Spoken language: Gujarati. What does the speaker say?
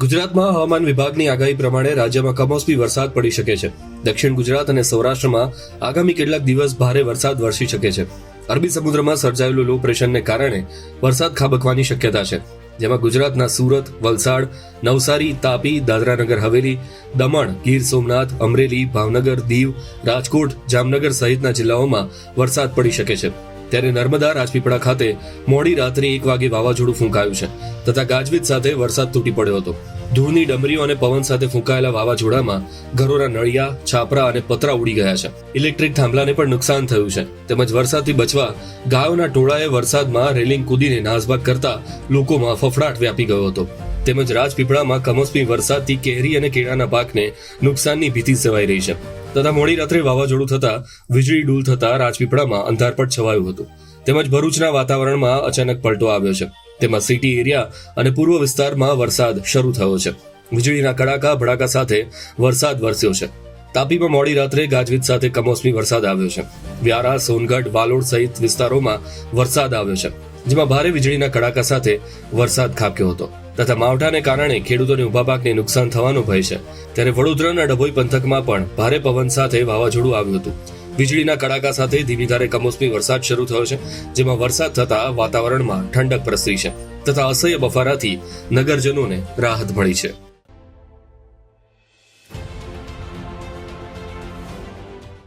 ગુજરાતમાં હવામાન વિભાગની આગાહી પ્રમાણે રાજ્યમાં કમોસમી વરસાદ પડી શકે છે. દક્ષિણ ગુજરાત અને સૌરાષ્ટ્રમાં આગામી કેટલાક દિવસ ભારે વરસાદ વરસી શકે છે. અરબી સમુદ્રમાં સર્જાયેલું લો પ્રેશરને કારણે વરસાદ ખાબકવાની શક્યતા છે. જેમાં ગુજરાતના સુરત, વલસાડ, નવસારી, તાપી, દાદરાનગર, હવેલી, દમણ, ગીર સોમનાથ, અમરેલી, ભાવનગર, દીવ, રાજકોટ, જામનગર સહિતના જિલ્લાઓમાં વરસાદ પડી શકે છે. ત્યારે નર્મદા રાજપીપળા ખાતે મોડી રાત્રે એક વાગે વાવાઝોડું ફૂંકાયું છે તથા ગાજવીજ સાથે વરસાદ તૂટી પડ્યો હતો. ધૂળની ડમરીઓ અને પવન સાથે ફૂંકાયેલા વાવાઝોડામાં ઘરોના નળિયા, છાપરા અને પતરા ઉડી ગયા છે. ઇલેક્ટ્રિક થાંભલાને પણ નુકસાન થયું છે. તેમજ વરસાદથી બચવા ગાયોના ટોળાએ વરસાદમાં રેલિંગ કૂદીને નાસભાગ કરતા લોકોમાં ફફડાટ વ્યાપી ગયો હતો. તેમજ રાજપીપળામાં કમોસમી વરસાદથી કેરી અને કેળાના પાકને નુકસાનની ભીતિ સેવાઈ રહી છે. તથા મોડી રાત્રે વાવાઝોડું થતા, વીજળી ડૂલ થતા રાજપીપળામાં અંધારપટ છવાયું હતું. તેમજ ભરૂચના વાતાવરણમાં અચાનક પલટો આવ્યો છે. તેમાં સિટી એરિયા અને પૂર્વ વિસ્તારમાં વરસાદ શરૂ થયો છે. વીજળીના કડાકા, ભડાકા સાથે વરસાદ વરસ્યો છે. તાપીમાં મોડી રાત્રે ગાજવીજ સાથે કમોસમી વરસાદ આવ્યો છે. વ્યારા, સોનગઢ, વાલોડ સહિત વિસ્તારોમાં વરસાદ આવ્યો છે, જેમાં ભારે વીજળીના કડાકા સાથે વરસાદ ખાબક્યો હતો. તથા માવઠાને કારણે ખેડૂતોને ઊભા પાકને નુકસાન થવાનો ભય છે. ત્યારે વડોદરાના ડભોઈ પંથકમાં પણ ભારે પવન સાથે વાવાઝોડું આવ્યું હતું. વીજળીના કડાકા સાથે ધીમી ધારે કમોસમી વરસાદ શરૂ થયો છે, જેમાં વરસાદ થતા વાતાવરણમાં ઠંડક પ્રસરી છે, તથા અસહ્ય બફારાથી નગરજનોને રાહત મળી છે.